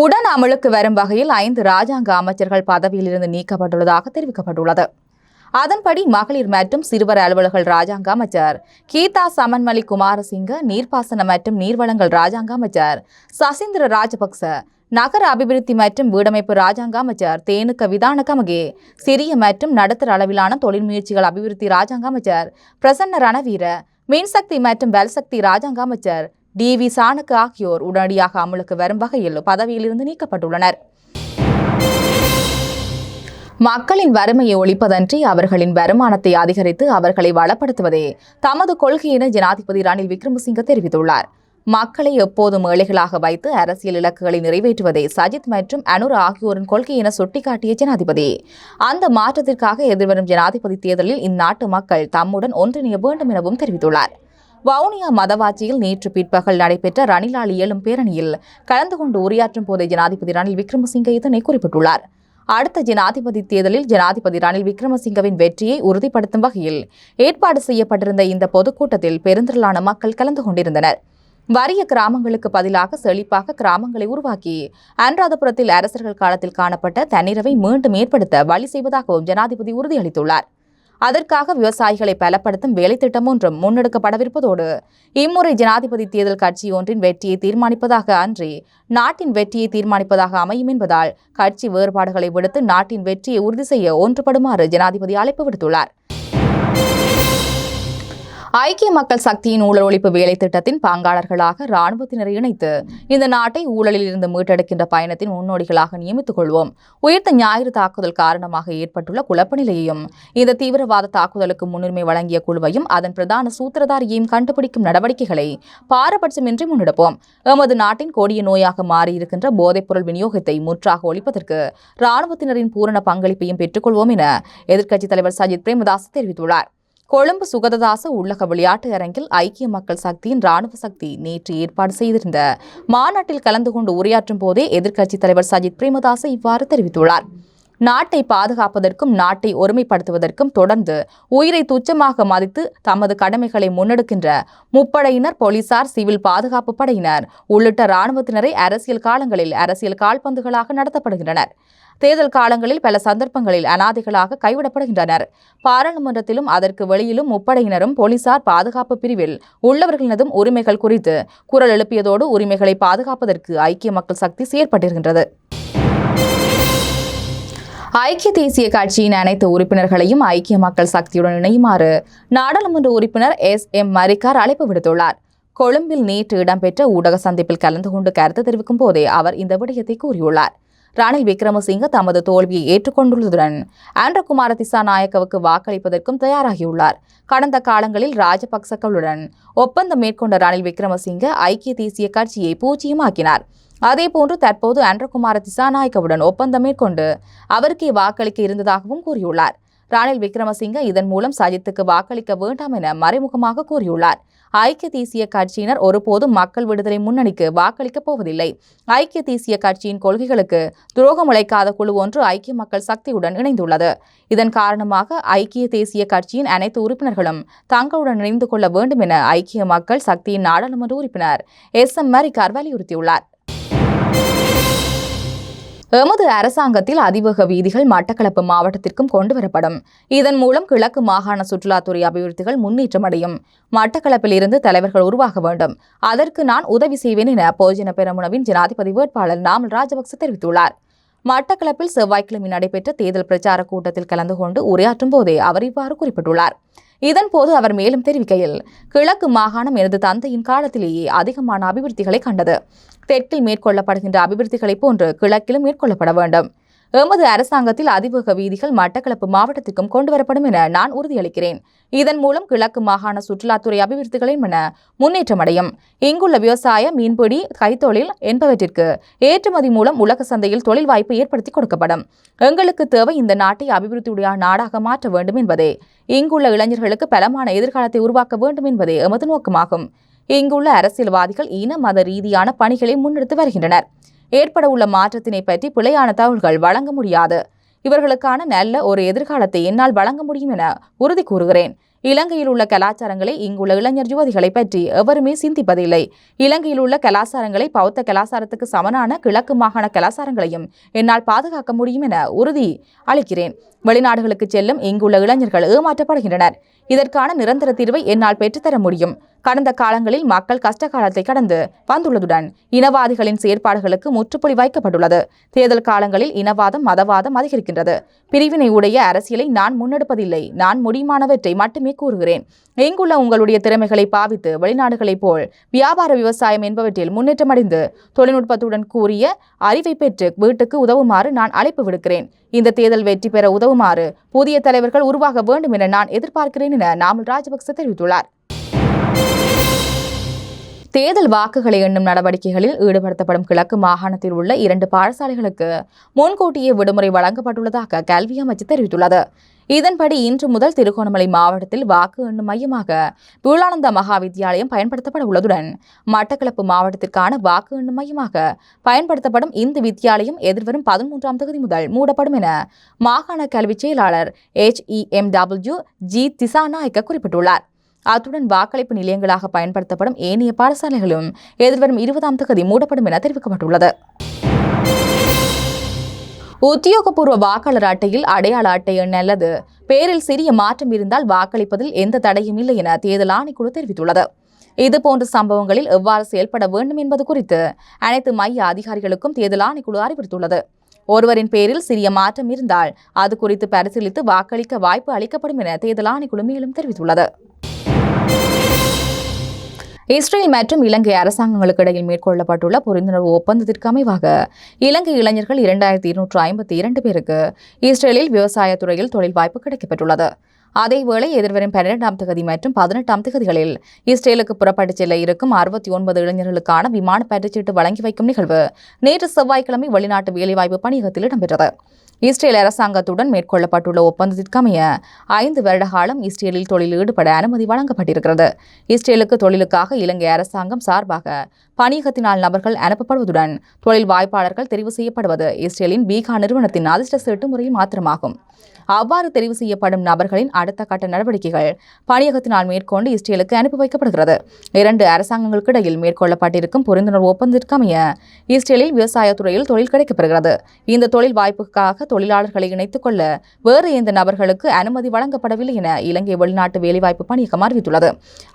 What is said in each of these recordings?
உடன் அமலுக்கு வரும் வகையில் ஐந்து ராஜாங்க அமைச்சர்கள் பதவியிலிருந்து நீக்கப்பட்டுள்ளதாக தெரிவிக்கப்பட்டுள்ளது. அதன்படி மகளிர் மற்றும் சிறுவர் அலுவலர்கள் ராஜாங்க அமைச்சர் கீதா சமன்மலி குமாரசிங்க நீர்ப்பாசன மற்றும் நீர்வளங்கள் ராஜாங்க அமைச்சர் சசீந்திர ராஜபக்ச நகர அபிவிருத்தி மற்றும் வீடமைப்பு ராஜாங்க அமைச்சர் தேனுக்க விதான கமகே சிறிய மற்றும் நடுத்தர அளவிலான தொழில் முயற்சிகள் அபிவிருத்தி ராஜாங்க அமைச்சர் பிரசன்ன ரணவீர மின்சக்தி மற்றும் வெல்சக்தி ராஜாங்க அமைச்சர் டி வி சாணக்கு ஆகியோர் உடனடியாக அமலுக்கு வரும் வகையில் பதவியிலிருந்து நீக்கப்பட்டுள்ளனர். மக்களின் வறுமையை ஒழிப்பதன்றி அவர்களின் வருமானத்தை அதிகரித்து அவர்களை வளப்படுத்துவதே தமது கொள்கை என ஜனாதிபதி ரணில் விக்ரமசிங்க தெரிவித்துள்ளார். மக்களை எப்போதும் ஏழைகளாக வைத்து அரசியல் இலக்குகளை நிறைவேற்றுவதே சஜித் மற்றும் அனுர் ஆகியோரின் கொள்கை என சுட்டிக்காட்டிய ஜனாதிபதி. அந்த மாற்றத்திற்காக எதிர்வரும் ஜனாதிபதி தேர்தலில் இந்நாட்டு மக்கள் தம்முடன் ஒன்றிணைய வேண்டும் எனவும் தெரிவித்துள்ளார். வவுனியா மதவாச்சியில் நேற்று பிற்பகல் நடைபெற்ற ரணிலால் இயலும் பேரணியில் கலந்து கொண்டு உரையாற்றும் போதே ஜனாதிபதி ரணில் விக்ரமசிங்கே இதனை குறிப்பிட்டுள்ளார். அடுத்த ஜனாதிபதி தேர்தலில் ஜனாதிபதி ரணில் விக்ரமசிங்கவின் வெற்றியை உறுதிப்படுத்தும் வகையில் ஏற்பாடு செய்யப்பட்டிருந்த இந்த பொதுக்கூட்டத்தில் பெருந்திரளான மக்கள் கலந்து கொண்டிருந்தனர். வறிய கிராமங்களுக்கு பதிலாக செழிப்பாக கிராமங்களை உருவாக்கி அனுராதபுரத்தில் அரசர்கள் காலத்தில் காணப்பட்ட தன்னிறவை மீண்டும் ஏற்படுத்த வழி செய்வதாகவும் ஜனாதிபதி உறுதியளித்துள்ளார். அதற்காக விவசாயிகளை பலப்படுத்தும் வேலைத்திட்டம் ஒன்றும் முன்னெடுக்கப்படவிருப்பதோடு இம்முறை ஜனாதிபதி தேர்தல் கட்சி ஒன்றின் வெற்றியை தீர்மானிப்பதாக அன்றி நாட்டின் வெற்றியை தீர்மானிப்பதாக அமையும் என்பதால் கட்சி வேறுபாடுகளை விடுத்து நாட்டின் வெற்றியை உறுதி செய்ய ஒன்றுபடுமாறு ஜனாதிபதி அழைப்பு விடுத்துள்ளார். ஐக்கிய மக்கள் சக்தியின் ஊழல் ஒழிப்பு வேலை திட்டத்தின் பங்காளர்களாக ராணுவத்தினரை இணைத்து இந்த நாட்டை ஊழலில் இருந்து மீட்டெடுக்கின்ற பயணத்தின் முன்னோடிகளாக நியமித்துக் கொள்வோம். உயிர்த்த ஞாயிறு தாக்குதல் காரணமாக ஏற்பட்டுள்ள குழப்ப நிலையையும் இந்த தீவிரவாத தாக்குதலுக்கு முன்னுரிமை வழங்கிய குழுவையும் அதன் பிரதான சூத்திரதாரியையும் கண்டுபிடிக்கும் நடவடிக்கைகளை பாரபட்சமின்றி முன்னெடுப்போம். எமது நாட்டின் கொடிய நோயாக மாறியிருக்கின்ற போதைப்பொருள் விநியோகத்தை முற்றாக ஒழிப்பதற்கு ராணுவத்தினரின் பூரண பங்களிப்பையும் பெற்றுக்கொள்வோம் என எதிர்க்கட்சித் தலைவர் சஜித் பிரேமதாஸ் தெரிவித்துள்ளார். கொழும்பு சுகததாச உள்ளக விளையாட்டு அரங்கில் ஐக்கிய மக்கள் சக்தியின் ராணுவ சக்தி நேற்று ஏற்பாடு செய்திருந்த. மாநாட்டில் கலந்து கொண்டு உரையாற்றும் போதே எதிர்க்கட்சித் தலைவர் சஜித் பிரேமதாச இவ்வாறு தெரிவித்துள்ளார். நாட்டை பாதுகாப்பதற்கும் நாட்டை ஒருமைப்படுத்துவதற்கும் தொடர்ந்து உயிரை துச்சமாக மதித்து தமது கடமைகளை முன்னெடுக்கின்ற முப்படையினர் போலீசார் சிவில் பாதுகாப்பு படையினர் உள்ளிட்ட இராணுவத்தினரை அரசியல் காலங்களில் அரசியல் கால்பந்துகளாக நடத்தப்படுகின்றனர். தேர்தல் காலங்களில் பல சந்தர்ப்பங்களில் அனாதைகளாக கைவிடப்படுகின்றனர். பாராளுமன்றத்திலும் அதற்கு வெளியிலும் முப்படையினரும் போலீசார் பாதுகாப்பு பிரிவில் உள்ளவர்களினதும் உரிமைகள் குறித்து குரல் எழுப்பியதோடு உரிமைகளை பாதுகாப்பதற்கு ஐக்கிய மக்கள் சக்தி செயற்பட்டிருக்கின்றது. ஐக்கிய தேசிய கட்சியின் அனைத்து உறுப்பினர்களையும் ஐக்கிய மக்கள் சக்தியுடன் இணையுமாறு நாடாளுமன்ற உறுப்பினர் எஸ். எம். மரிக்கார் அழைப்பு விடுத்துள்ளார். கொழும்பில் நேற்று இடம்பெற்ற ஊடக சந்திப்பில் கலந்து கொண்டு கருத்து தெரிவிக்கும் போதே அவர் இந்த விடயத்தை கூறியுள்ளார். ரணில் விக்ரமசிங்க தமது தோல்வியை ஏற்றுக்கொண்டுள்ளதுடன் ஆண்ட்ரகுமார திசாநாயக்கவுக்கு வாக்களிப்பதற்கும் தயாராகியுள்ளார். கடந்த காலங்களில் ராஜபக்சக்களுடன் ஒப்பந்தம் மேற்கொண்ட ரணில் விக்ரமசிங்க ஐக்கிய தேசிய கட்சியை பூஜ்ஜியமாக்கினார். அதேபோன்று தற்போது அன்றகுமார திசாநாயக்கவுடன் ஒப்பந்தம் மேற்கொண்டு அவருக்கே வாக்களிக்க இருந்ததாகவும் கூறியுள்ளார். ராணில் விக்ரமசிங்க இதன் மூலம் சஜித்துக்கு வாக்களிக்க வேண்டாம் என மறைமுகமாக கூறியுள்ளார். ஐக்கிய தேசிய கட்சியினர் ஒருபோதும் மக்கள் விடுதலை முன்னணிக்கு வாக்களிக்கப் போவதில்லை. ஐக்கிய தேசிய கட்சியின் கொள்கைகளுக்கு துரோகம் உழைக்காத குழு ஒன்று ஐக்கிய மக்கள் சக்தியுடன் இணைந்துள்ளது. இதன் காரணமாக ஐக்கிய தேசிய கட்சியின் அனைத்து உறுப்பினர்களும் தங்களுடன் இணைந்து கொள்ள வேண்டும் என ஐக்கிய மக்கள் சக்தியின் நாடாளுமன்ற உறுப்பினர் எஸ் எம் மரிக்கார் வலியுறுத்தியுள்ளார். எமது அரசாங்கத்தில் அதிவேக வீதிகள் மட்டக்களப்பு மாவட்டத்திற்கும் கொண்டுவரப்படும். இதன் மூலம் கிழக்கு மாகாண சுற்றுலாத்துறை அபிவிருத்திகள் முன்னேற்றமடையும். மட்டக்களப்பில் இருந்து தலைவர்கள் உருவாக வேண்டும். அதற்கு நான் உதவி செய்வேன் என போஜன பெருமுனவின் ஜனாதிபதி வேட்பாளர் நாமல் ராஜபக்ச தெரிவித்துள்ளார். மட்டக்களப்பில் செவ்வாய்க்கிழமை நடைபெற்ற தேர்தல் பிரச்சார கூட்டத்தில் கலந்து கொண்டு உரையாற்றும் போதே அவர் இவ்வாறு குறிப்பிட்டுள்ளார். இதன்போது அவர் மேலும் தெரிவிக்கையில் கிழக்கு மாகாணம் எனது தந்தையின் காலத்திலேயே அதிகமான அபிவிருத்திகளை கண்டது. தெற்கில் மேற்கொள்ளப்படுகின்ற அபிவிருத்திகளைப் போன்று கிழக்கிலும் மேற்கொள்ளப்பட வேண்டும். எமது அரசாங்கத்தில் அதிவேக வீதிகள் மட்டக்களப்பு மாவட்டத்திற்கும் கொண்டுவரப்படும் என நான் உறுதியளிக்கிறேன். இதன் மூலம் கிழக்கு மாகாண சுற்றுலாத்துறை அபிவிருத்திகளின் என முன்னேற்றமடையும். இங்குள்ள விவசாய மீன்பிடி கைத்தொழில் என்பவற்றிற்கு ஏற்றுமதி மூலம் உலக சந்தையில் தொழில் வாய்ப்பு ஏற்படுத்தி கொடுக்கப்படும். எங்களுக்கு தேவை இந்த நாட்டை அபிவிருத்தியுடைய நாடாக மாற்ற வேண்டும் என்பதே. இங்குள்ள இளைஞர்களுக்கு பலமான எதிர்காலத்தை உருவாக்க வேண்டும் என்பதே எமது நோக்கமாகும். இங்குள்ள அரசியல்வாதிகள் இன மத ரீதியான பணிகளை முன்னெடுத்து வருகின்றனர். ஏற்பட உள்ள மாற்றத்தினை பற்றி பிழையான தகவல்கள் வழங்க முடியாது. இவர்களுக்கான நல்ல ஒரு எதிர்காலத்தை என்னால் வழங்க முடியும் என உறுதி கூறுகிறேன். இலங்கையில் உள்ள கலாச்சாரங்களை இங்குள்ள இளைஞர் யுவதிகளை பற்றி எவருமே சிந்திப்பதில்லை. இலங்கையில் உள்ள கலாச்சாரங்களை பௌத்த கலாச்சாரத்துக்கு சமனான கிழக்கு மாகாண கலாச்சாரங்களையும் என்னால் பாதுகாக்க முடியும் என உறுதி அளிக்கிறேன். வெளிநாடுகளுக்கு செல்லும் இங்குள்ள இளைஞர்கள் ஏமாற்றப்படுகின்றனர். இதற்கான நிரந்தர தீர்வை என்னால் பெற்றுத்தர முடியும். கடந்த காலங்களில் மக்கள் கஷ்ட காலத்தை கடந்து வந்துள்ளதுடன் இனவாதிகளின் செயற்பாடுகளுக்கு முற்றுப்புள்ளி வைக்கப்பட்டுள்ளது. தேர்தல் காலங்களில் இனவாதம் மதவாதம் அதிகரிக்கின்றது. பிரிவினை உடைய அரசியலை நான் முன்னெடுப்பதில்லை. நான் முடியுமானவற்றை மட்டுமே கூறுகிறேன். இங்குள்ள உங்களுடைய திறமைகளை பாவித்து வெளிநாடுகளைப் போல் வியாபார விவசாயம் என்பவற்றில் முன்னேற்றமடைந்து தொழில்நுட்பத்துடன் கூறிய அறிவை பெற்று வீட்டுக்கு உதவுமாறு நான் அழைப்பு விடுக்கிறேன். இந்த தேர்தல் வெற்றி பெற உதவுமாறு புதிய தலைவர்கள் உருவாக வேண்டும் என நான் எதிர்பார்க்கிறேன் என நாமல் ராஜபக்ச தெரிவித்துள்ளார். தேர்தல் வாக்குகளை எண்ணும் நடவடிக்கைகளில் ஈடுபடுத்தப்படும் கிழக்கு மாகாணத்தில் உள்ள இரண்டு பாடசாலைகளுக்கு முன்கூட்டியே விடுமுறை வழங்கப்பட்டுள்ளதாக கல்வி அமைச்சு தெரிவித்துள்ளது. இதன்படி இன்று முதல் திருகோணமலை மாவட்டத்தில் வாக்கு எண்ணும் மையமாக வீழானந்த மகா வித்தியாலயம் பயன்படுத்தப்பட உள்ளதுடன் மட்டக்களப்பு மாவட்டத்திற்கான வாக்கு எண்ணும் மையமாக பயன்படுத்தப்படும் இந்த வித்தியாலயம் எதிர்வரும் பதிமூன்றாம் தேதி முதல் மூடப்படும் என மாகாண கல்வி செயலாளர் H E M W G Dissanayake குறிப்பிட்டுள்ளார். அத்துடன் வாக்களிப்பு நிலையங்களாக பயன்படுத்தப்படும் ஏனைய பாடசாலைகளும் எதிர்வரும் இருபதாம் தேதி மூடப்படும் என தெரிவிக்கப்பட்டுள்ளது. உத்தியோகபூர்வ வாக்காளர் அட்டையில் அடையாள அட்டை எண் அல்லது பேரில் சிறிய மாற்றம் இருந்தால் வாக்களிப்பதில் எந்த தடையும் இல்லை என தேர்தல் ஆணைக்குழு தெரிவித்துள்ளது. இதுபோன்ற சம்பவங்களில் எவ்வாறு செயல்பட வேண்டும் என்பது குறித்து அனைத்து மைய அதிகாரிகளுக்கும் தேர்தல் ஆணைக்குழு அறிவுறுத்துள்ளது ஒருவரின் பேரில் சிறிய மாற்றம் இருந்தால் அது குறித்து பரிசீலித்து வாக்களிக்க வாய்ப்பு அளிக்கப்படும் என தேர்தல் ஆணைக்குழு மேலும் தெரிவித்துள்ளது. இஸ்ரேல் மற்றும் இலங்கை அரசாங்கங்களுக்கு இடையில் மேற்கொள்ளப்பட்டுள்ள புரிந்துணர்வு ஒப்பந்தத்திற்கு அமைவாக இலங்கை இளைஞர்கள் இரண்டாயிரத்தி இருநூற்று ஐம்பத்தி இரண்டு பேருக்கு இஸ்ரேலில் விவசாயத்துறையில் தொழில் வாய்ப்பு கிடைக்கப்பட்டுள்ளது அதேவேளை எதிர்வரும் பன்னிரெண்டாம் தேதி மற்றும் பதினெட்டாம் தேதிகளில் இஸ்ரேலுக்கு புறப்பட்டுச் செல்ல இருக்கும் அறுபத்தி ஒன்பது இளைஞர்களுக்கான விமான பயிற்சீட்டு வழங்கி வைக்கும் நிகழ்வு நேற்று செவ்வாய்க்கிழமை வெளிநாட்டு வேலைவாய்ப்பு பணியகத்தில் இடம்பெற்றது. இஸ்ரேல் அரசாங்கத்துடன் மேற்கொள்ளப்பட்டுள்ள ஒப்பந்தத்திற்கமைய ஐந்து வருட காலம் இஸ்ரேலில் தொழில் ஈடுபட அனுமதி வழங்கப்பட்டிருக்கிறது. இஸ்ரேலுக்கு தொழிலுக்காக இலங்கை அரசாங்கம் சார்பாக பணியகத்தினால் நபர்கள் அனுப்பப்படுவதுடன் தொழில் வாய்ப்பாளர்கள் தெரிவு செய்யப்படுவது இஸ்ரேலின் பீகா நிறுவனத்தின் அதிர்ஷ்ட சீட்டு முறையில் மாத்திரமாகும். அவ்வாறு தெரிவு செய்யப்படும் நபர்களின் அடுத்த கட்ட நடவடிக்கைகள் பணியகத்தினால் மேற்கொண்டு இஸ்ரேலுக்கு அனுப்பி வைக்கப்படுகிறது. இரண்டு அரசாங்கங்களுக்கு இடையில் மேற்கொள்ளப்பட்டிருக்கும் புரிந்துணர்வு ஒப்பந்தத்திற்கமைய இஸ்ரேலில் விவசாயத்துறையில் தொழில் கிடைக்கப்பெறுகிறது. இந்த தொழில் வாய்ப்புக்காக தொழிலாளர்களை இணைத்துக் கொள்ள வேறு எந்த நபர்களுக்கு அனுமதி வழங்கப்படவில்லை என இலங்கை வெளிநாட்டு வேலைவாய்ப்பு பணியகம் அறிவித்துள்ளது.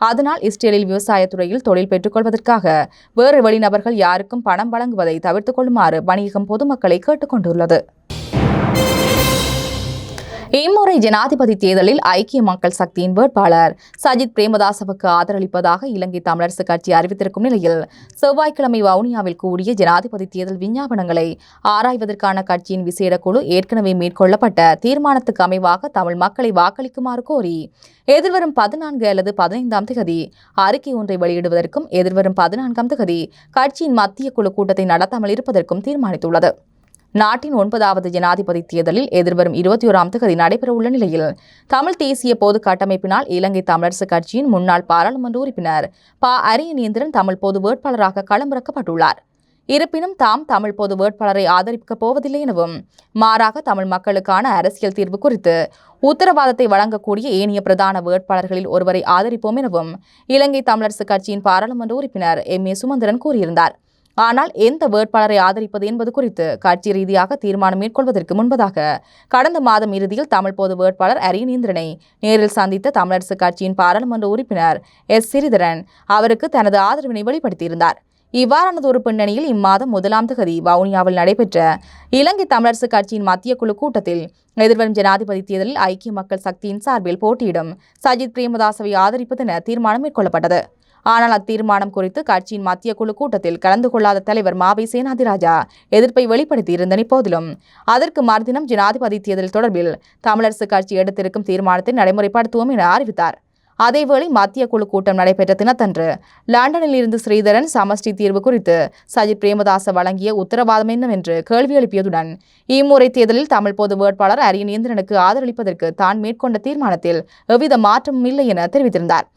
அதனால் இஸ்ரேலில் விவசாய துறையில் தொழில் பெற்றுக்கொள்வதற்காக வேறு வெளிநபர்கள் யாருக்கும் பணம் வழங்குவதை தவிர்த்துக் கொள்ளுமாறு வணிகம் பொதுமக்களை கேட்டுக் கொண்டுள்ளது. இம்முறை ஜனாதிபதி தேர்தலில் ஐக்கிய மக்கள் சக்தியின் வேட்பாளர் சஜித் பிரேமதாசவுக்கு ஆதரவளிப்பதாக இலங்கை தமிழரசு கட்சி அறிவித்திருக்கும் நிலையில் செவ்வாய்க்கிழமை வவுனியாவில் கூடிய ஜனாதிபதி தேர்தல் விஞ்ஞாபனங்களை ஆராய்வதற்கான கட்சியின் விசேட குழு ஏற்கனவே மேற்கொள்ளப்பட்ட தீர்மானத்துக்கு அமைவாக தமிழ் மக்களை வாக்களிக்குமாறு கோரி எதிர்வரும் பதினான்கு அல்லது பதினைந்தாம் திகதி அறிக்கை ஒன்றை வெளியிடுவதற்கும் எதிர்வரும் பதினான்காம் திகதி கட்சியின் மத்திய குழு கூட்டத்தை நடத்தாமல் இருப்பதற்கும் தீர்மானித்துள்ளது. நாட்டின் ஒன்பதாவது ஜனாதிபதி தேர்தலில் எதிர்வரும் இருபத்தி ஓராம் தேதி நடைபெறவுள்ள நிலையில். தமிழ் தேசிய பொது கட்டமைப்பினால் இலங்கை தமிழரசுக் கட்சியின் முன்னாள் பாராளுமன்ற உறுப்பினர் ப. அரியநேந்திரன் தமிழ் பொது வேட்பாளராக களமிறக்கப்பட்டுள்ளார். இருப்பினும் தாம் தமிழ் பொது வேட்பாளரை ஆதரிக்கப் போவதில்லை எனவும் மாறாக தமிழ் மக்களுக்கான அரசியல் தீர்வு குறித்து உத்தரவாதத்தை வழங்கக்கூடிய ஏனைய பிரதான வேட்பாளர்களில் ஒருவரை ஆதரிப்போம் எனவும் இலங்கை தமிழரசுக் கட்சியின் பாராளுமன்ற உறுப்பினர் எம். ஏ. சுமந்திரன் கூறியிருந்தார். ஆனால் எந்த வேட்பாளரை ஆதரிப்பது என்பது குறித்து கட்சி ரீதியாக தீர்மானம் மேற்கொள்வதற்கு முன்பதாக கடந்த மாதம் இறுதியில் தமிழ் பொது வேட்பாளர் அரியநேந்திரனை நேரில் சந்தித்த தமிழரசுக் கட்சியின் பாராளுமன்ற உறுப்பினர் எஸ். சிறிதரன் அவருக்கு தனது ஆதரவினை வெளிப்படுத்தியிருந்தார். இவ்வாறானது ஒரு பின்னணியில் இம்மாதம் முதலாம் தகுதி வவுனியாவில் நடைபெற்ற இலங்கை தமிழரசுக் கட்சியின் மத்திய குழு கூட்டத்தில் எதிர்வரும் ஜனாதிபதி தேர்தலில் ஐக்கிய மக்கள் சக்தியின் சார்பில் போட்டியிடும் சஜித் பிரேமதாசவை ஆதரிப்பதென தீர்மானம் மேற்கொள்ளப்பட்டது. ஆனால் அத்தீர்மானம் குறித்து கட்சியின் மத்திய குழு கூட்டத்தில் கலந்து கொள்ளாத தலைவர் மாவை சேனாதிராஜா எதிர்ப்பை வெளிப்படுத்தியிருந்த போதிலும் அதற்கு மறுதினம் ஜனாதிபதி தேர்தல் தொடர்பில் தமிழரசு கட்சி எடுத்திருக்கும் தீர்மானத்தை நடைமுறைப்படுத்துவோம் என அறிவித்தார். அதேவேளை மத்திய குழு கூட்டம் நடைபெற்ற தினத்தன்று லண்டனில் இருந்து ஸ்ரீதரன் சமஷ்டி தீர்வு குறித்து சஜித் பிரேமதாச வழங்கிய உத்தரவாதம் என்னவென்று கேள்வி எழுப்பியதுடன் இம்முறை தேர்தலில் தமிழ் பொது வேட்பாளர் அரியநேந்திரனுக்கு ஆதரவளிப்பதற்கு தான் மேற்கொண்ட தீர்மானத்தில் எவ்வித மாற்றமும் இல்லை என தெரிவித்திருந்தார்.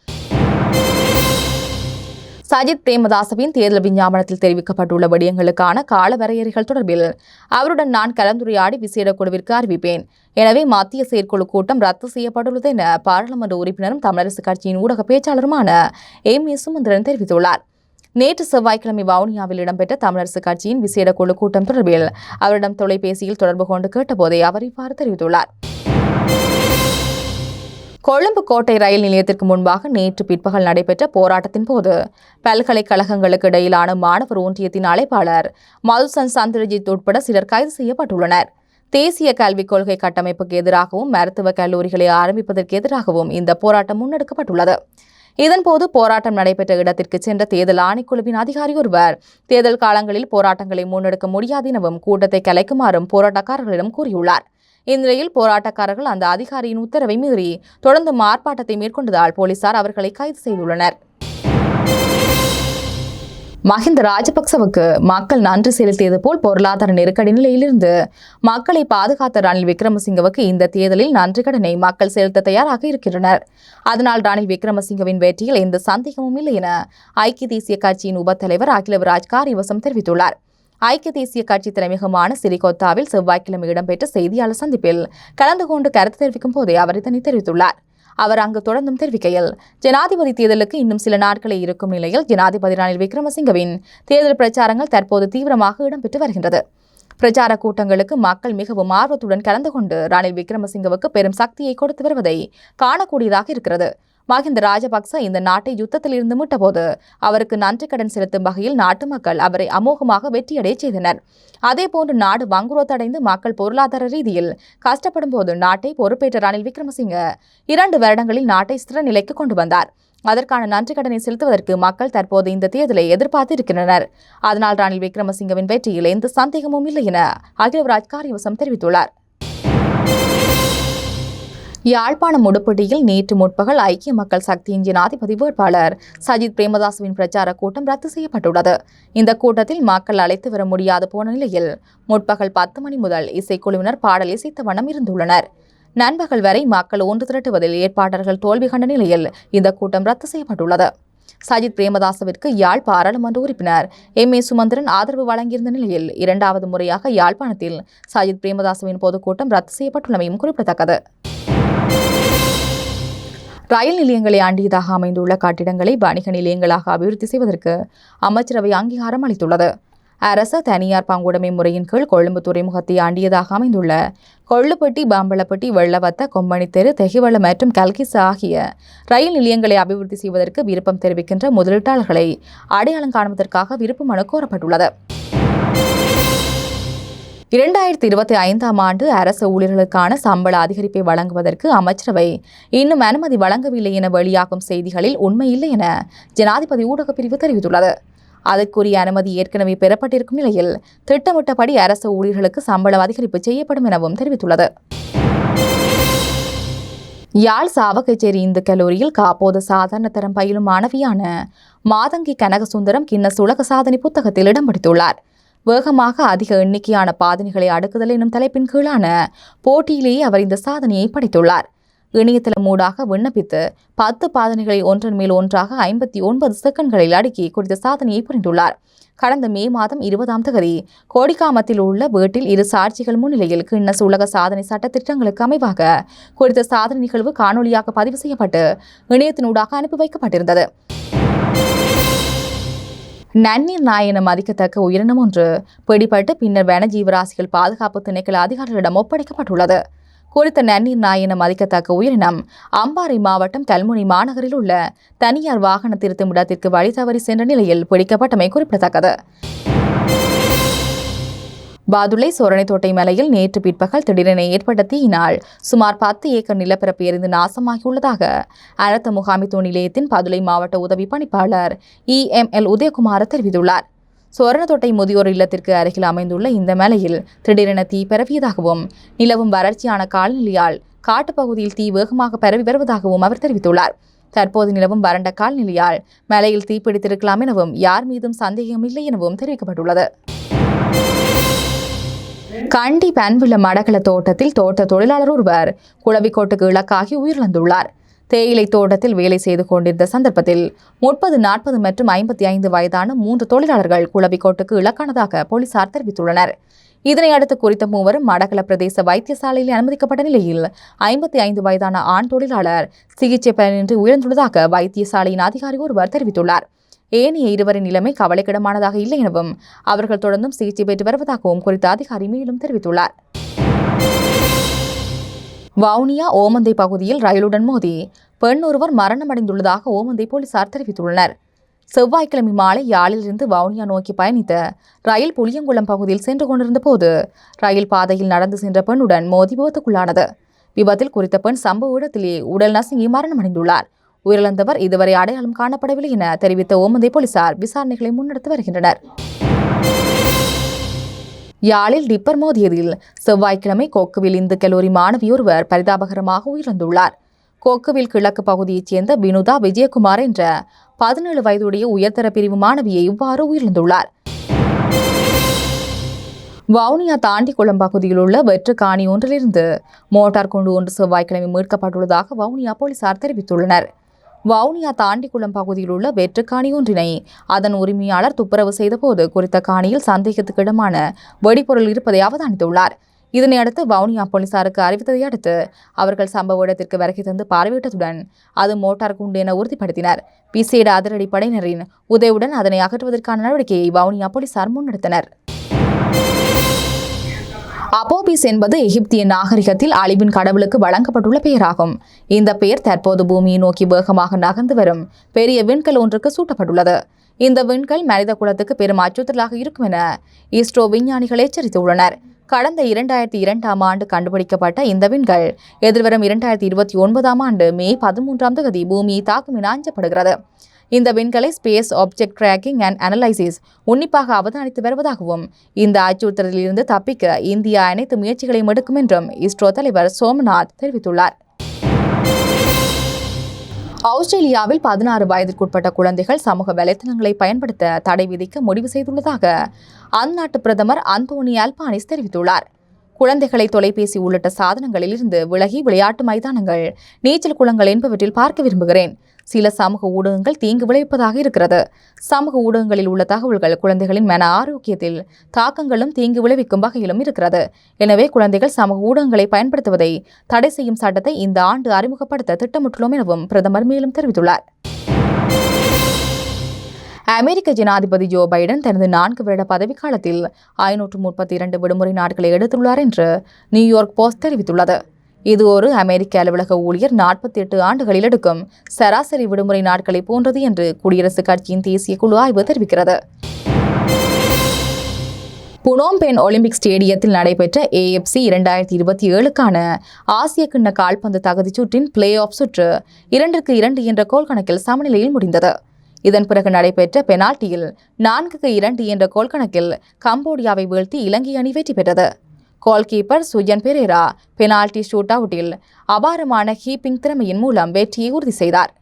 சஜித் பிரேமதாசவின் தேர்தல் விஞ்ஞாபனத்தில் தெரிவிக்கப்பட்டுள்ள விடயங்களுக்கான கால வரையறைகள் தொடர்பில் அவருடன் நான் கலந்துரையாடி விசேட குழுவிற்கு அறிவிப்பேன். எனவே மத்திய செயற்குழு கூட்டம் ரத்து செய்யப்பட்டுள்ளது என பாராளுமன்ற உறுப்பினரும் தமிழரசு கட்சியின் ஊடக பேச்சாளருமான எம். ஏ. சுமந்திரன் தெரிவித்துள்ளார். நேற்று செவ்வாய்க்கிழமை வவுனியாவில் இடம்பெற்ற தமிழரசு கட்சியின் விசேட குழு கூட்டம் தொடர்பில் அவரிடம் தொலைபேசியில் தொடர்பு கொண்டு கேட்டபோதே அவர் இவ்வாறு தெரிவித்துள்ளார். கொழும்பு கோட்டை ரயில் நிலையத்திற்கு முன்பாக நேற்று பிற்பகல் நடைபெற்ற போராட்டத்தின் போது பல்கலைக்கழகங்களுக்கு இடையிலான மாணவர் ஒன்றியத்தின் அழைப்பாளர் மதுசன் சந்திரஜித் உட்பட சிலர் கைது செய்யப்பட்டுள்ளனர். தேசிய கல்விக் கொள்கை கட்டமைப்புக்கு எதிராகவும் மருத்துவக் கல்லூரிகளை ஆரம்பிப்பதற்கு எதிராகவும் இந்த போராட்டம் முன்னெடுக்கப்பட்டுள்ளது. இதன்போது போராட்டம் நடைபெற்ற இடத்திற்கு சென்ற தேர்தல் ஆணைக்குழுவின் அதிகாரி ஒருவர் தேர்தல் காலங்களில் போராட்டங்களை முன்னெடுக்க முடியாது எனவும் கூட்டத்தை கலைக்குமாறும் போராட்டக்காரர்களிடம் கூறியுள்ளார். இந்நிலையில் போராட்டக்காரர்கள் அந்த அதிகாரியின் உத்தரவை மீறி தொடர்ந்து ஆர்ப்பாட்டத்தை மேற்கொண்டதால் போலீசார் அவர்களை கைது செய்துள்ளனர். மஹிந்த ராஜபக்சவுக்கு மக்கள் நன்றி செலுத்தியது போல் பொருளாதார நெருக்கடி நிலையிலிருந்து மக்களை பாதுகாத்த ரணில் விக்ரமசிங்கவுக்கு இந்த தேர்தலில் நன்றி கடனை மக்கள் செலுத்த தயாராக இருக்கின்றனர். அதனால் ரணில் விக்ரமசிங்கவின் வெற்றியில் எந்த சந்தேகமும் இல்லை என ஐக்கிய தேசிய கட்சியின் உபத்தலைவர் அகிலவராஜ் காரிவசம் தெரிவித்துள்ளார். ஐக்கிய தேசிய கட்சி தலைமையகமான சிறிகொத்தாவில் செவ்வாய்க்கிழமை இடம்பெற்ற செய்தியாளர் சந்திப்பில் கலந்து கொண்டு கருத்து தெரிவிக்கும் போதே அவர் இதனை தெரிவித்துள்ளார். அவர் அங்கு தொடர்ந்தும் தெரிவிக்கையில் ஜனாதிபதி தேர்தலுக்கு இன்னும் சில நாட்களே இருக்கும் நிலையில் ஜனாதிபதி ரணில் விக்ரமசிங்கவின் தேர்தல் பிரச்சாரங்கள் தற்போது தீவிரமாக இடம்பெற்று வருகின்றது. பிரச்சார கூட்டங்களுக்கு மக்கள் மிகவும் ஆர்வத்துடன் கலந்து கொண்டு ரணில் விக்ரமசிங்கவுக்கு பெரும் சக்தியை கொடுத்து வருவதை காணக்கூடியதாக இருக்கிறது. மஹிந்த ராஜபக்ச இந்த நாட்டை யுத்தத்தில் இருந்து மீட்டபோது அவருக்கு நன்றி கடன் செலுத்தும் வகையில் நாட்டு மக்கள் அவரை அமோகமாக வெற்றியடைய செய்தனர். அதேபோன்று நாடு வங்குரோத்தடைந்து மக்கள் பொருளாதார ரீதியில் கஷ்டப்படும் போது நாட்டை பொறுப்பேற்ற ரணில் விக்ரமசிங்க இரண்டு வருடங்களில் நாட்டை ஸ்திர நிலைக்கு கொண்டு வந்தார். அதற்கான நன்றி கடனை செலுத்துவதற்கு மக்கள் தற்போது இந்த தேர்தலை எதிர்பார்த்திருக்கின்றனர். அதனால் ரணில் விக்ரமசிங்கவின் வெற்றியில் எந்த சந்தேகமும் இல்லை என அகிலவராஜ் காரியவசம் தெரிவித்துள்ளார். யாழ்ப்பாணம் முடுப்படியில் நேற்று முற்பகல் ஐக்கிய மக்கள் சக்தியின் ஜனாதிபதி வேட்பாளர் சஜித் பிரேமதாசவின் பிரச்சார கூட்டம் ரத்து செய்யப்பட்டுள்ளது. இந்த கூட்டத்தில் மக்கள் அழைத்து வர முடியாது போன நிலையில் முற்பகல் பத்து மணி முதல் இசைக்குழுவினர் பாடல் இசைத்த வண்ணம் இருந்துள்ளனர். நண்பகல் வரை மக்கள் ஒன்று திரட்டுவதில் ஏற்பாட்டர்கள் தோல்வி கண்ட நிலையில் இந்த கூட்டம் ரத்து செய்யப்பட்டுள்ளது. சஜித் பிரேமதாசவிற்கு யாழ் பாராளுமன்ற உறுப்பினர் எம். ஏ. சுமந்திரன் ஆதரவு வழங்கியிருந்த நிலையில் இரண்டாவது முறையாக யாழ்ப்பாணத்தில் சஜித் பிரேமதாசவின் பொதுக்கூட்டம் ரத்து செய்யப்பட்டுள்ளமையும் குறிப்பிடத்தக்கது. ரயில் நிலையங்களை ஆண்டியதாக அமைந்துள்ள கட்டிடங்களை வணிக நிலையங்களாக அபிவிருத்தி செய்வதற்கு அமைச்சரவை அங்கீகாரம் அளித்துள்ளது. அரச தனியார் பங்குடைமை முறையின் கீழ் கொழும்பு துறைமுகத்தை ஆண்டியதாக அமைந்துள்ள கொள்ளுப்பட்டி பாம்பளப்பட்டி வெள்ளவத்த கொம்பனி தெரு தெகிவள மற்றும் கல்கிஸ் ஆகிய ரயில் நிலையங்களை அபிவிருத்தி செய்வதற்கு விருப்பம் தெரிவிக்கின்ற முதலீட்டாளர்களை அடையாளம் காணுவதற்காக விருப்ப மனு கோரப்பட்டுள்ளது. இரண்டாயிரத்தி இருபத்தி ஐந்தாம் ஆண்டு அரசு ஊழியர்களுக்கான சம்பள அதிகரிப்பை வழங்குவதற்கு அமைச்சரவை இன்னும் அனுமதி வழங்கவில்லை என வெளியாகும் செய்திகளில் உண்மை இல்லை என ஜனாதிபதி ஊடகப் பிரிவு தெரிவித்துள்ளது. அதற்குரிய அனுமதி ஏற்கனவே பெறப்பட்டிருக்கும் நிலையில் திட்டமிட்டபடி அரசு ஊழியர்களுக்கு சம்பளம் அதிகரிப்பு செய்யப்படும் எனவும் தெரிவித்துள்ளது. யாழ் சாவகச்சேரி இந்து கல்லூரியில் காப்போது சாதாரண தரம் பயிலும் மாணவியான மாதங்கி கனகசுந்தரம் கின்னஸ் உலக சாதனை புத்தகத்தில் இடம் பிடித்துள்ளார். வேகமாக அதிக எண்ணிக்கையான பாதனைகளை அடுக்குதல் எனும் தலைப்பின் கீழான போட்டியிலேயே அவர் இந்த சாதனையை படைத்துள்ளார். இணையதளம் ஊடாக விண்ணப்பித்து பத்து பாதனைகளை ஒன்றன் மேல் ஒன்றாக ஐம்பத்தி ஒன்பது செகண்ட்களில் அடுக்கி குறித்த சாதனையை புரிந்துள்ளார். கடந்த மே மாதம் இருபதாம் தேதி கோடிக்காமத்தில் உள்ள வீட்டில் இரு சாட்சிகள் முன்னிலையில் கிண்ணஸ் உலக சாதனை சட்ட திட்டங்களுக்கு அமைவாக குறித்த சாதனை நிகழ்வு காணொலியாக பதிவு செய்யப்பட்டு இணையத்தினூடாக அனுப்பி வைக்கப்பட்டிருந்தது. நன்னீர் நாயனம் மதிக்கத்தக்க உயிரினம் ஒன்று. பிடிபட்டு பின்னர் வனஜீவராசிகள் பாதுகாப்பு திணைக்கள அதிகாரிகளிடம் ஒப்படைக்கப்பட்டுள்ளது. குறித்த நன்னீர் நாய் மதிக்கத்தக்க உயிரினம் அம்பாறை மாவட்டம் கல்முனை மாநகரில் உள்ள தனியார் வாகன திருத்தும் இடத்திற்கு வழி தவறி சென்ற நிலையில் பிடிக்கப்பட்டமை குறிப்பிடத்தக்கது. பாதுளை சோரணைத்தோட்டை மலையில் நேற்று பிற்பகல் திடீரென ஏற்பட்ட தீயினால் சுமார் பத்து ஏக்கர் நிலப்பரப்பு எரிந்து நாசமாகியுள்ளதாக அனர்த்த முகாமித்துவ நிலையத்தின் பாதுளை மாவட்ட உதவி பணிப்பாளர் இஎம்எல் உதயகுமார் தெரிவித்துள்ளார். சோரணத்தோட்டை முதியோர் இல்லத்திற்கு அருகில் அமைந்துள்ள இந்த மலையில் திடீரென தீ பரவியதாகவும் நிலவும் வறட்சியான காலநிலையால் காட்டுப்பகுதியில் தீ வேகமாக பரவி வருவதாகவும் அவர் தெரிவித்துள்ளார். தற்போது நிலவும் வறண்ட காலநிலையால் மலையில் தீப்பிடித்திருக்கலாம் எனவும் யார் மீதும் சந்தேகம் இல்லை எனவும் தெரிவிக்கப்பட்டுள்ளது. கண்டி பன்வில மடகள தோட்டத்தில் தோட்ட தொழிலாளர் ஒருவர் குளவிக்கோட்டுக்கு இலக்காகி உயிரிழந்துள்ளார். தேயிலை தோட்டத்தில் வேலை செய்து கொண்டிருந்த சந்தர்ப்பத்தில் முப்பது நாற்பது மற்றும் ஐம்பத்தி ஐந்து வயதான மூன்று தொழிலாளர்கள் குளவிக்கோட்டுக்கு இலக்கானதாக போலீசார் தெரிவித்துள்ளனர். இதனை அடுத்து குறித்த மூவரும் மடகள பிரதேச வைத்தியசாலையில் அனுமதிக்கப்பட்ட நிலையில் ஐம்பத்தி ஐந்து வயதான ஆண் தொழிலாளர் சிகிச்சை பலனின்றி உயர்ந்துள்ளதாக வைத்தியசாலையின் அதிகாரி ஒருவர் தெரிவித்துள்ளார். ஏனைய இருவரின் நிலைமை கவலைக்கிடமானதாக இல்லை எனவும் அவர்கள் தொடர்ந்தும் சிகிச்சை பெற்று வருவதாகவும் குறித்த அதிகாரி மேலும் தெரிவித்துள்ளார். வவுனியா ஓமந்தை பகுதியில் ரயிலுடன் மோதி பெண் ஒருவர் மரணமடைந்துள்ளதாக ஓமந்தை போலீசார் தெரிவித்துள்ளனர். செவ்வாய்க்கிழமை மாலை யாழிலிருந்து வவுனியா நோக்கி பயணித்த ரயில் புளியங்குளம் பகுதியில் சென்று கொண்டிருந்த போது ரயில் பாதையில் நடந்து சென்ற பெண்ணுடன் மோதி விபத்துக்குள்ளானது. விபத்தில் குறித்த பெண் சம்பவ இடத்திலேயே உடல் நசுங்கி மரணமடைந்துள்ளார். உயிரிழந்தவர் இதுவரை அடையாளம் காணப்படவில்லை என தெரிவித்த ஓமந்தை போலீசார் விசாரணைகளை முன்னெடுத்து வருகின்றனர். யாழில் டிப்பர் மோதியதில் செவ்வாய்க்கிழமை கோக்குவில் இந்து கல்லூரி மாணவியொருவர் பரிதாபகரமாக உயிரிழந்துள்ளார். கோக்குவில் கிழக்கு பகுதியைச் சேர்ந்த வினுதா விஜயகுமார் என்ற பதினேழு வயதுடைய உயர்தர பிரிவு மாணவியை இவ்வாறு உயிரிழந்துள்ளார். வவுனியா தாண்டிக்குளம் பகுதியில் உள்ள வெற்று காணி ஒன்றிலிருந்து மோட்டார் கொண்டு ஒன்று செவ்வாய்க்கிழமை மீட்கப்பட்டுள்ளதாக வவுனியா போலீசார் தெரிவித்துள்ளனர். வவுனியா தாண்டிக்குளம் பகுதியில் உள்ள வெற்றுக்காணி ஒன்றினை அதன் உரிமையாளர் துப்புரவு செய்தபோது குறித்த காணியில் சந்தேகத்துக்கிடமான வெடிபொருள் இருப்பதை அவதானித்துள்ளார். இதனையடுத்து வவுனியா போலீசாருக்கு அறிவித்ததை அடுத்து அவர்கள் சம்பவ இடத்திற்கு வருகை தந்து பார்வையிட்டதுடன் அது மோட்டார் குண்டு என உறுதிப்படுத்தினர். விசேட அதிரடி படையினரின் உதவியுடன் அதனை அகற்றுவதற்கான நடவடிக்கையை வவுனியா போலீசார் முன்னெடுத்தனர். அப்போபிஸ் என்பது எகிப்திய நாகரிகத்தில் அழிவின் கடவுளுக்கு வழங்கப்பட்டுள்ள பெயராகும். இந்த பெயர் தற்போது பூமியை நோக்கி வேகமாக நகர்ந்து வரும் பெரிய விண்கல் ஒன்றுக்கு சூட்டப்பட்டுள்ளது. இந்த விண்கல் மனித குலத்துக்கு பெரும் அச்சுறுத்தலாக இருக்கும் என இஸ்ரோ விஞ்ஞானிகள் எச்சரித்துள்ளனர். கடந்த இரண்டாயிரத்தி இரண்டாம் ஆண்டு கண்டுபிடிக்கப்பட்ட இந்த விண்கல் எதிர்வரும் இரண்டாயிரத்தி இருபத்தி ஒன்பதாம் ஆண்டு மே பதிமூன்றாம் தேதி பூமியை தாக்கும் என அஞ்சப்படுகிறது. இந்த விண்கலை space object tracking and analysis உன்னிப்பாக அவதானித்து வருவதாகவும் இந்த அச்சுறுத்தலிலிருந்து தப்பிக்க இந்தியா அனைத்து முயற்சிகளையும் எடுக்கும் என்றும் இஸ்ரோ தலைவர் சோம்நாத் தெரிவித்துள்ளார். ஆஸ்திரேலியாவில் பதினாறு வயதிற்குட்பட்ட குழந்தைகள் சமூக வலைத்தளங்களை பயன்படுத்த தடை விதிக்க முடிவு செய்துள்ளதாக அந்நாட்டு பிரதமர் அந்தோனி அல்பானிஸ் தெரிவித்துள்ளார். குழந்தைகளை தொலைபேசி உள்ளிட்ட சாதனங்களிலிருந்து விலகி விளையாட்டு மைதானங்கள் நீச்சல் குளங்கள் என்பவற்றில் பார்க்க விரும்புகிறேன். சில சமூக ஊடகங்கள் தீங்கு விளைவிப்பதாக இருக்கிறது. சமூக ஊடகங்களில் உள்ள தகவல்கள் குழந்தைகளின் மன ஆரோக்கியத்தில் தாக்கங்களும் தீங்கு விளைவிக்கும் வகையிலும் இருக்கிறது. எனவே குழந்தைகள் சமூக ஊடகங்களை பயன்படுத்துவதை தடை செய்யும் சட்டத்தை இந்த ஆண்டு அறிமுகப்படுத்த திட்டமிட்டுள்ளோம் எனவும் பிரதமர் மேலும் தெரிவித்துள்ளார். அமெரிக்க ஜனாதிபதி ஜோ பைடன் தனது நான்கு வருட பதவிக்காலத்தில் ஐநூற்று முப்பத்தி இரண்டு விடுமுறை நாட்களை எடுத்துள்ளார் என்று நியூயார்க் போஸ்ட் தெரிவித்துள்ளது. இது ஒரு அமெரிக்க அலுவலக ஊழியர் நாற்பத்தி எட்டு ஆண்டுகளில் எடுக்கும் சராசரி விடுமுறை நாட்களை போன்றது என்று குடியரசுக் கட்சியின் தேசிய குழு ஆய்வு தெரிவிக்கிறது. புனோம்பென் ஒலிம்பிக் ஸ்டேடியத்தில் நடைபெற்ற ஏஎஃப்சி இரண்டாயிரத்தி இருபத்தி ஏழுக்கான ஆசிய கிண்ண கால்பந்து தகுதிச் சுற்றின் பிளே ஆஃப் சுற்று இரண்டுக்கு இரண்டு என்ற கோல் கணக்கில் சமநிலையில் முடிந்தது. இதன் பிறகு நடைபெற்ற பெனால்டியில் நான்குக்கு இரண்டு என்ற கோல் கணக்கில் கம்போடியாவை வீழ்த்தி இலங்கை அணி வெற்றி பெற்றது. Goalkeeper Suyan Perera penalty shoot அவுட்டில் அபாரமான ஹீப்பிங் திறமையின் மூலம் வெற்றியை உறுதி செய்தார்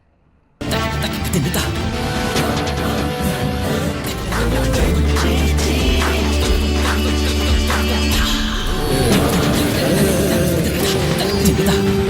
Yeah.